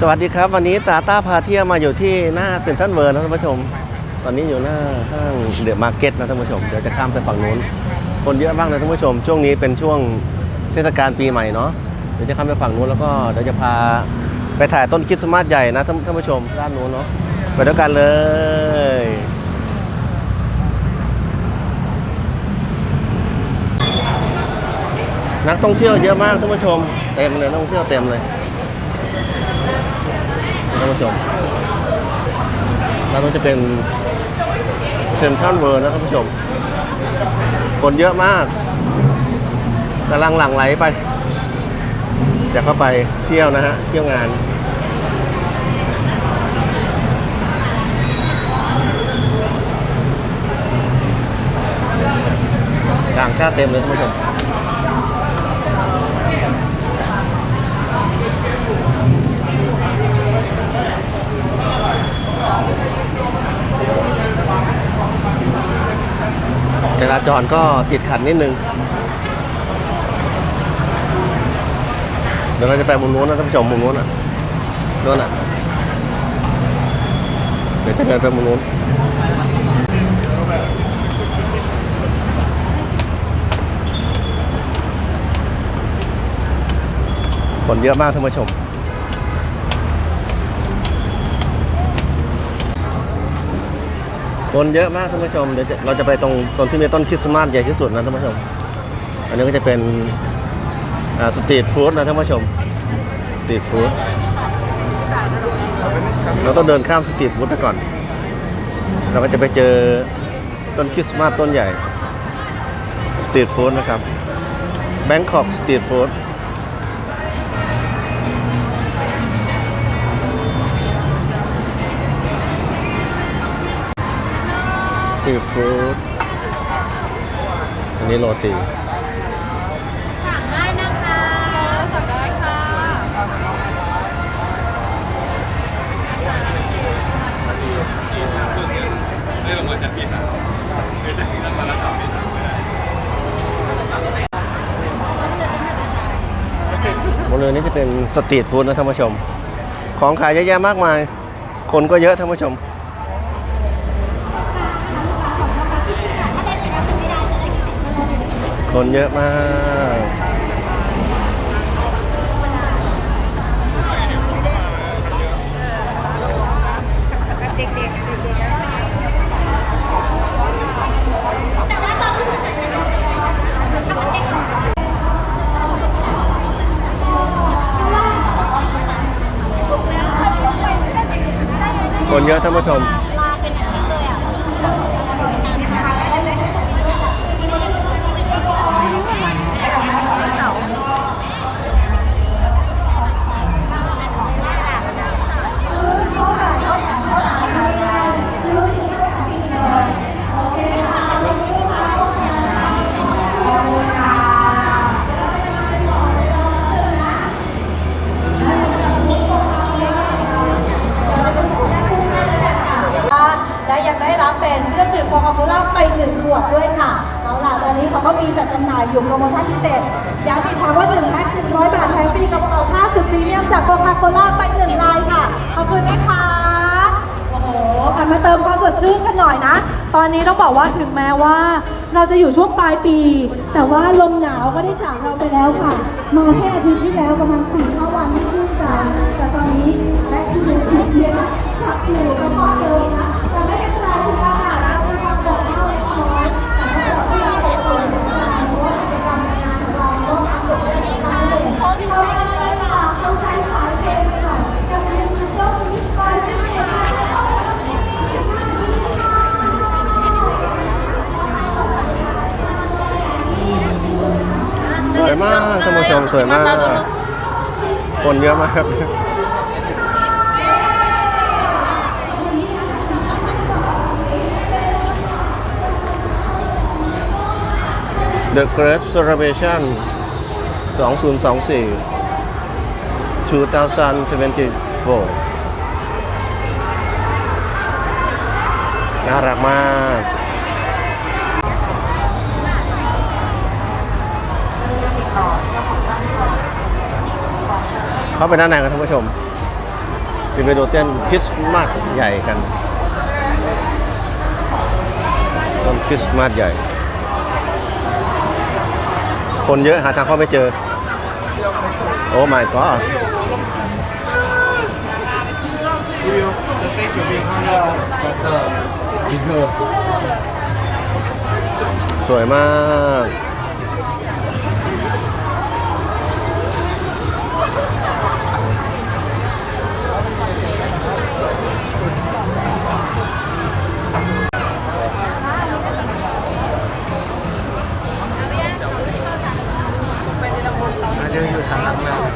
สวัสดีครับ วันนี้ตาต้าพาเที่ยวมาอยู่ที่หน้าเซ็นทรัลเวิร์นะท่านผู้ชม ตอนนี้อยู่หน้าห้างเดอะมาร์เก็ตนะท่านผู้ชมเดี๋ยวจะข้ามไปฝั่งนู้น คนเยอะมากเลยท่านผู้ชม ช่วงนี้เป็นช่วงเทศกาลปีใหม่เนาะเดี๋ยวจะข้ามไปฝั่งนู้นแล้วก็เดี๋ยวจะพาไปถ่ายต้นคริสต์มาสใหญ่นะท่านท่านผู้ชมด้านนู้นเนาะไปด้วยกันเลยนักท่องเที่ยวเยอะมากท่านผู้ชมเต็มเลยนักท่องเที่ยวเต็มเลย ท่านผู้ชมแล้วมันจะเป็นเซ็นทรัลเวิร์นะท่านผู้ชม คนเยอะมากกำลังหลั่งไหลไปจะเข้าไปเที่ยวนะฮะ เที่ยวงานต่างชาติเต็มเลยท่านผู้ชม จราจรก็ติดขัดนิดนึง เดี๋ยวเราจะไปมุมนู้นนะท่านผู้ชมมุมนู้นอะนู้นอะ เดี๋ยวจะเดินไปมุมนู้นคนเยอะมากท่านผู้ชม คนเยอะมากท่านผู้ชมเดี๋ยวจะเราจะไปตรงตรงที่มีต้นคริสต์มาสใหญ่ที่สุดนะท่านผู้ชม อันนี้ก็จะเป็นสตรีทฟู้ดนะท่านผู้ชมสตรีทฟู้ดเราต้องเดินข้ามสตรีทฟู้ดไปก่อน เราก็จะไปเจอต้นคริสต์มาสต้นใหญ่สตรีทฟู้ดนะครับแบงคอกสตรีทฟู้ด รีทฟู้ดอันนี้โรตีสั่งได้นะคะรอสั่งได้ค่ะบริเวณนี้จะเป็นสตรีทฟู้ดนะท่านผู้ชม ของขายเยอะแยะมากมาย คนก็เยอะท่านผู้ชม คนเยอะมาก เด็กๆเด็กๆคนเยอะท่านผู้ชม น่อยนะ ตอนนี้ต้องบอกว่าถึงแม้ว่า เราจะอยู่ช่วงปลายปี แต่ว่าลมหนาวก็ได้จากเราไปแล้วค่ะ มาแค่อาทิตย์ที่แล้วประมาณสี่ห้าวันไม่ชื่นใจแต่ตอนนี้ได้ที่เรียนที่เรียนขับอยู่ก็พอเดิมนะแต่ไม่เป็นไรคุณอาหารนะมีความเดือดร้อนเล็กน้อยแต่ก็ขอที่เราไปก่อนนะคะเพราะว่ากิจกรรมในงานของเราก็ทำสุดที่ทำเลยเข้าใจค่ะเข้าใจสายเกมค่ะกับเรียนรู้ว่ามีสายเกมค่ะ สวยมากท่านผู้ชม สวยมาก คนเยอะมาก The Great Celebration 2024 2024 น่ารักมาก เข้าไปด้านในกันท่านผู้ชมจะไปดูเต้นคริสต์มาสใหญ่กันต้นคริสต์มาสใหญ่ คนเยอะหาทางเข้าไม่เจอ โอ้ my god สวยมาก เฮ้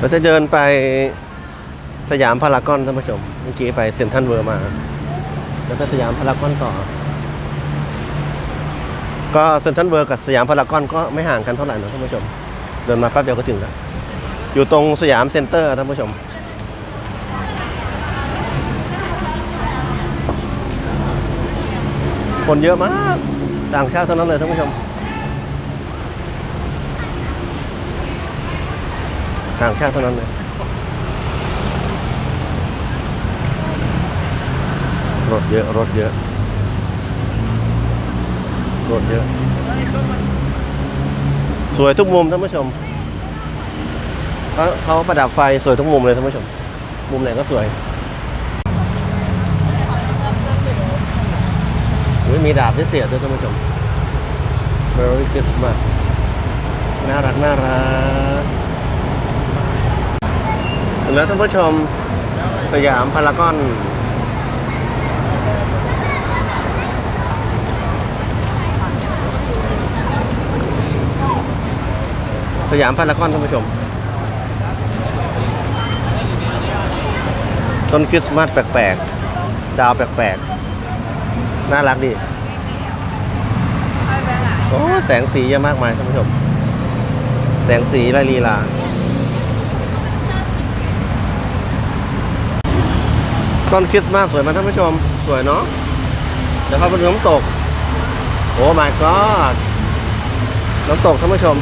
เราจะเดินไปสยามพารากอนท่านผู้ชม เมื่อกี้ไปเซ็นทรัลเวิร์มา แล้วก็สยามพารากอนต่อ ก็เซ็นทรัลเวิร์กับสยามพารากอนก็ไม่ห่างกันเท่าไหร่นะท่านผู้ชม เดินมาแป๊บเดียวก็ถึงแล้ว อยู่ตรงสยามเซ็นเตอร์ท่านผู้ชมคนเยอะมาก ต่างชาติทั้งนั้นเลยท่านผู้ชม ต่างชาติเท่านั้นเลยรถเยอะ รถเยอะ รถเยอะ สวยทุกมุมท่านผู้ชมเขาเขาประดับไฟสวยทุกมุมเลยท่านผู้ชม มุมไหนก็สวยอุ๊ยมีดาบที่เสียด้วยท่านผู้ชม Merry Christmas น่ารักน่ารัก แล้วท่านผู้ชมสยามพารากอนสยามพารากอนท่านผู้ชม ต้นคริสต์มาสแปลกๆ ดาวแปลกๆ น่ารักดี โอ้ แสงสีเยอะมากมายท่านผู้ชม แสงสีลายลีลา ต้นคริสต์มาสสวยไหมท่านผู้ชม สวยเนาะเดี๋ยวพาไปดูน้ำตก โอ้ my god น้ำตกท่านผู้ชม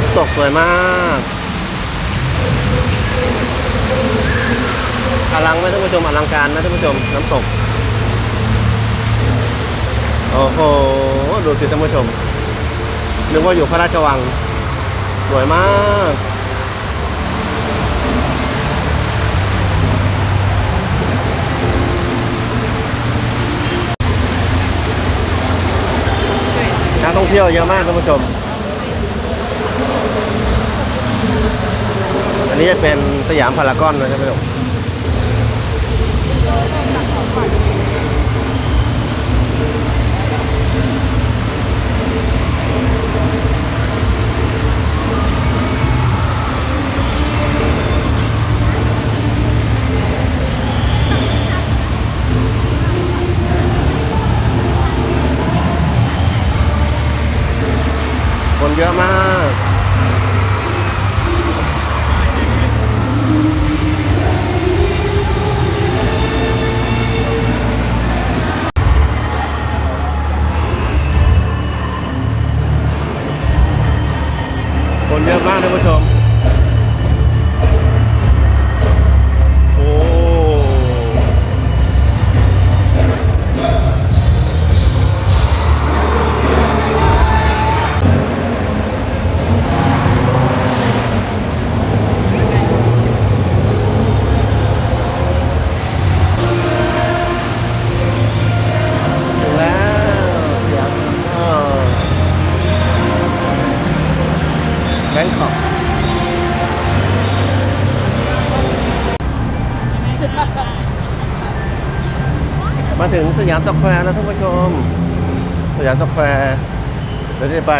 น้ำตกสวยมากอลังไหมท่านผู้ชมอลังการนะท่านผู้ชม น้ำตก โอ้โห ดูสิท่านผู้ชมนึกว่าอยู่พระราชวัง สวยมาก องเที่ยวเยอะมากท่านผู้ชม อันนี้จะเป็นสยามพารากอนนะท่านผู้ชม คนเยอะมากท่านผู้ชม งคอกมาถึงสยามสแควร์แล้วท่านผู้ชม สยามสแควร์เราจะไป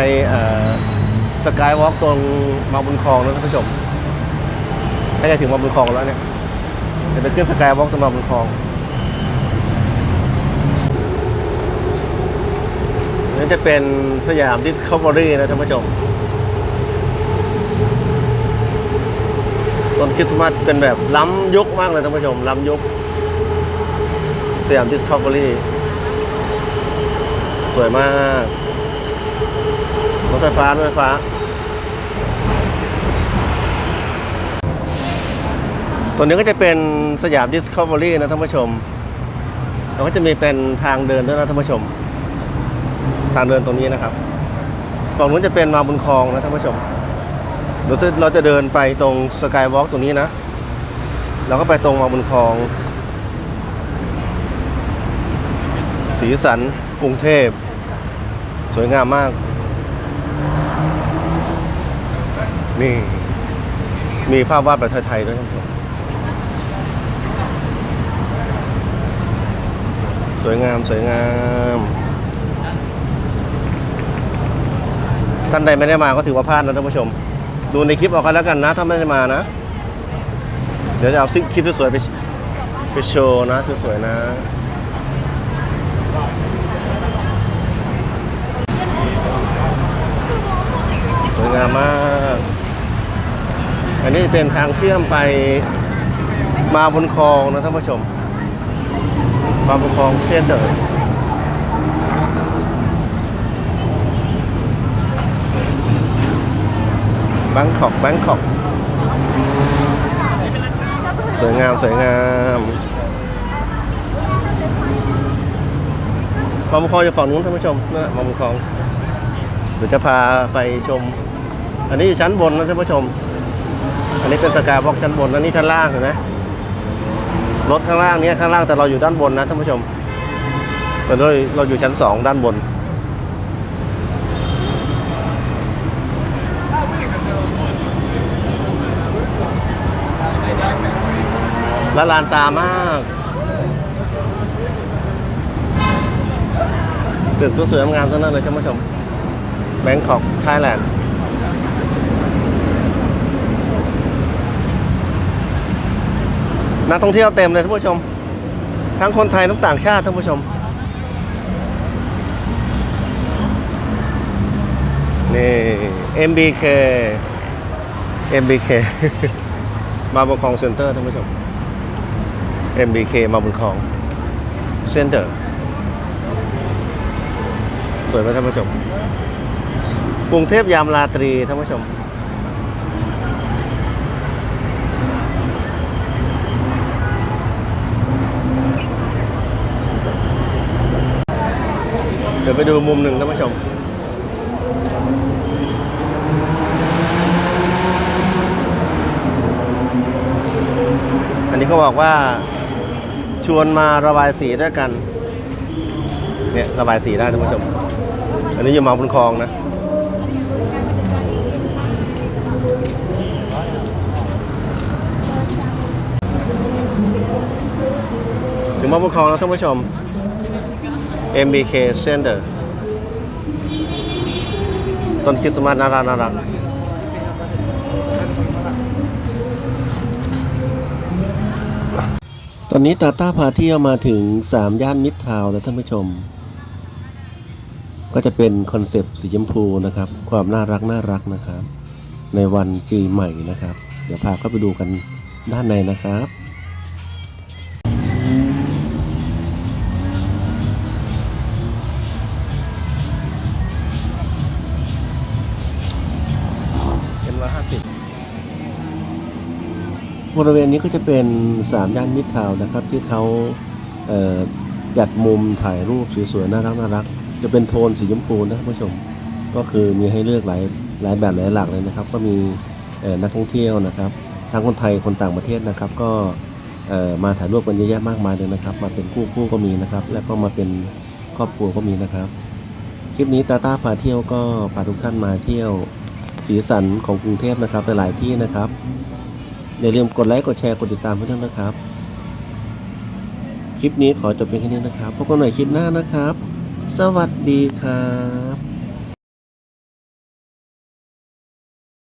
สกายวอล์กตรงมาบุญคลองแล้วท่านผู้ชมใกล้จะถึงมาบุญคลองแล้วเนี่ยจะไปขึ้นสกายวอล์กตรงมาบุญคลองนั่นจะเป็นสยามดิสคัฟเวอรี่นะท่านผู้ชม ต้นคริสต์มาสเป็นแบบล้ำยุคมากเลยท่านผู้ชม ล้ำยุคสยามดิสคัฟเวอรี่สวยมากรถไฟฟ้ารถไฟฟ้า ตัวนี้ก็จะเป็นสยามดิสคัฟเวอรี่นะท่านผู้ชมแล้วก็จะมีเป็นทางเดินด้วยนะท่านผู้ชม ทางเดินตรงนี้นะครับฝั่งนู้นจะเป็นมาบุญคลองนะท่านผู้ชม เราจะเราจะเดินไปตรงสกายวอล์กตรงนี้นะแล้วก็ไปตรงมาบุญคลอง สีสันกรุงเทพ สวยงามมาก นี่ มีภาพวาดแบบไทยๆด้วยท่านผู้ชมสวยงาม สวยงามท่านใดไม่ได้มาก็ถือว่าพลาดนะท่านผู้ชม ดูในคลิปเอากันแล้วกันนะ ถ้าไม่ได้มานะ เดี๋ยวจะเอาซิคลิปสวยๆไปไปโชว์นะสวยๆนะสวยงามมาก อันนี้เป็นทางเชื่อมไปมาบนคลองนะท่านผู้ชม มาบนคลองเส้นเดอ บังคอกบังคอกสวยงามสวยงามมาบุญคองอยู่ฝั่งนู้นท่านผู้ชมนั่นแหละมาบุญคองเดี๋ยวจะพาไปชม อันนี้อยู่ชั้นบนนะท่านผู้ชม อันนี้เป็นสกายวอล์กชั้นบนอันนี้ชั้นล่างเห็นไหมรถข้างล่างเนี้ข้างล่างแต่เราอยู่ด้านบนนะท่านผู้ชมแต่เราเราอยู่ชั้นสองด้านบน ละลานตามากตึกสวยๆงามๆทั้งนั้นเลยท่านผู้ชมแบงคอกไทยแลนด์นักท่องเที่ยวเต็มเลยท่านผู้ชม ทั้งคนไทยทั้งต่างชาติท่านผู้ชม นี่ MBK MBK มาบุญคองเซ็นเตอร์ท่านผู้ชม MBK มาบุญคลองเซ็นเตอร์สวยไหมท่านผู้ชมกรุงเทพยามราตรีท่านผู้ชม เดี๋ยวไปดูมุมหนึ่งท่านผู้ชมอันนี้เขาบอกว่า ชวนมาระบายสีด้วยกัน เนี่ยระบายสีได้ท่านผู้ชม อันนี้อยู่มาบนคลองนะ ถึงมาบนคลองแล้วท่านผู้ชม MBK Center ต้นคริสต์มาสน่ารักน่ารัก อนนี้ตาต้าพาเที่ยวมาถึง 3 ย่านมิตรทาวน์แล้วท่านผู้ชม ก็จะเป็นคอนเซปต์สีชมพูนะครับ ความน่ารักน่ารักนะครับ ในวันปีใหม่นะครับ เดี๋ยวพาเข้าไปดูกันด้านในนะครับ บริเวณนี้ก็จะเป็นสามย่านมิตรทาวน์นะครับ ที่เขาเจัดมุมถ่ายรูปสวยๆน่ารักน่ารักจะเป็นโทนสีชมพูนะท่านผู้ชม ก็คือมีให้เลือกหลายหลายแบบหลายหลากเลยนะครับ ก็มีนักท่องเที่ยวนะครับทั้งคนไทยคนต่างประเทศนะครับ ก็มาถ่ายรูปกันเยอะแยะมากมายเลยนะครับ มาเป็นคู่คู่ก็มีนะครับ แล้วก็มาเป็นครอบครัวก็มีนะครับ คลิปนี้ตาตาพาเที่ยวก็พาทุกท่านมาเที่ยวสีสันของกรุงเทพนะครับหลายๆที่นะครับ อย่าลืมกดไลค์ กดแชร์ กดติดตามเพื่อนๆนะครับ คลิปนี้ขอจบเพียงแค่นี้นะครับ พบกันใหม่คลิปหน้านะครับ สวัสดีครับ